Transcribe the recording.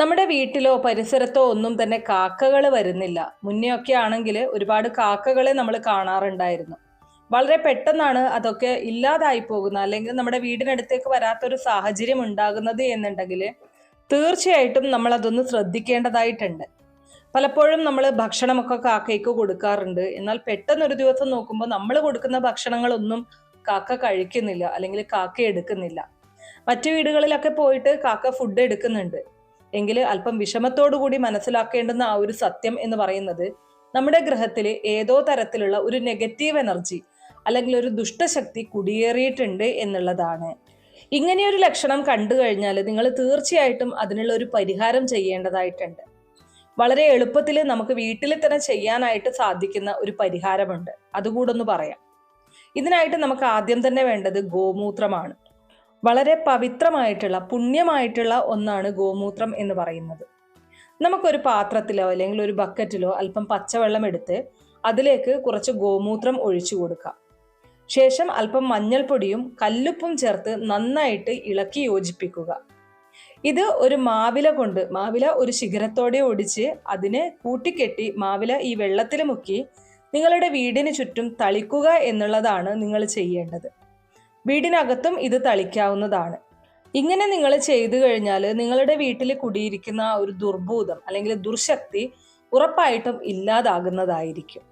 നമ്മുടെ വീട്ടിലോ പരിസരത്തോ ഒന്നും തന്നെ കാക്കകൾ വരുന്നില്ല. മുന്നേ ഒക്കെ ആണെങ്കിൽ ഒരുപാട് കാക്കകളെ നമ്മൾ കാണാറുണ്ടായിരുന്നു. വളരെ പെട്ടെന്നാണ് അതൊക്കെ ഇല്ലാതായി പോകുന്നത്. അല്ലെങ്കിൽ നമ്മുടെ വീടിനടുത്തേക്ക് വരാത്തൊരു സാഹചര്യം ഉണ്ടാകുന്നത് എന്നുണ്ടെങ്കിൽ തീർച്ചയായിട്ടും നമ്മൾ അതൊന്ന് ശ്രദ്ധിക്കേണ്ടതായിട്ടുണ്ട്. പലപ്പോഴും നമ്മൾ ഭക്ഷണമൊക്കെ കാക്കയ്ക്ക് കൊടുക്കാറുണ്ട്. എന്നാൽ പെട്ടെന്ന് ഒരു ദിവസം നോക്കുമ്പോൾ നമ്മൾ കൊടുക്കുന്ന ഭക്ഷണങ്ങളൊന്നും കാക്ക കഴിക്കുന്നില്ല. അല്ലെങ്കിൽ കാക്ക എടുക്കുന്നില്ല. മറ്റു വീടുകളിലൊക്കെ പോയിട്ട് കാക്ക ഫുഡ് എടുക്കുന്നുണ്ട്. എങ്കിൽ അല്പം വിഷമത്തോടു കൂടി മനസ്സിലാക്കേണ്ടുന്ന ആ ഒരു സത്യം എന്ന് പറയുന്നത് നമ്മുടെ ഗ്രഹത്തിൽ ഏതോ തരത്തിലുള്ള ഒരു നെഗറ്റീവ് എനർജി അല്ലെങ്കിൽ ഒരു ദുഷ്ടശക്തി കുടിയേറിയിട്ടുണ്ട് എന്നുള്ളതാണ്. ഇങ്ങനെയൊരു ലക്ഷണം കണ്ടു കഴിഞ്ഞാൽ നിങ്ങൾ തീർച്ചയായിട്ടും അതിനുള്ള ഒരു പരിഹാരം ചെയ്യേണ്ടതായിട്ടുണ്ട്. വളരെ എളുപ്പത്തിൽ നമുക്ക് വീട്ടിൽ തന്നെ ചെയ്യാനായിട്ട് സാധിക്കുന്ന ഒരു പരിഹാരമുണ്ട്. അതുകൂടൊന്ന് പറയാം. ഇതിനായിട്ട് നമുക്ക് ആദ്യം തന്നെ വേണ്ടത് ഗോമൂത്രമാണ്. വളരെ പവിത്രമായിട്ടുള്ള പുണ്യമായിട്ടുള്ള ഒന്നാണ് ഗോമൂത്രം എന്ന് പറയുന്നത്. നമുക്കൊരു പാത്രത്തിലോ അല്ലെങ്കിൽ ഒരു ബക്കറ്റിലോ അല്പം പച്ചവെള്ളം എടുത്ത് അതിലേക്ക് കുറച്ച് ഗോമൂത്രം ഒഴിച്ചു കൊടുക്കാം. ശേഷം അല്പം മഞ്ഞൾപ്പൊടിയും കല്ലുപ്പും ചേർത്ത് നന്നായിട്ട് ഇളക്കി യോജിപ്പിക്കുക. ഇത് ഒരു മാവില കൊണ്ട് മാവില ഒരു ശിഖരത്തോടെ ഒടിച്ച് അതിനെ കൂട്ടിക്കെട്ടി മാവില ഈ വെള്ളത്തിൽ മുക്കി നിങ്ങളുടെ വീടിന് ചുറ്റും തളിക്കുക എന്നുള്ളതാണ് നിങ്ങൾ ചെയ്യേണ്ടത്. വീടിനകത്തും ഇത് തളിക്കാവുന്നതാണ്. ഇങ്ങനെ നിങ്ങൾ ചെയ്തു കഴിഞ്ഞാൽ നിങ്ങളുടെ വീട്ടിൽ കുടിയിരിക്കുന്ന ഒരു ദുർഭൂതം അല്ലെങ്കിൽ ദുർശക്തി ഉറപ്പായിട്ടും ഇല്ലാതാകുന്നതായിരിക്കും.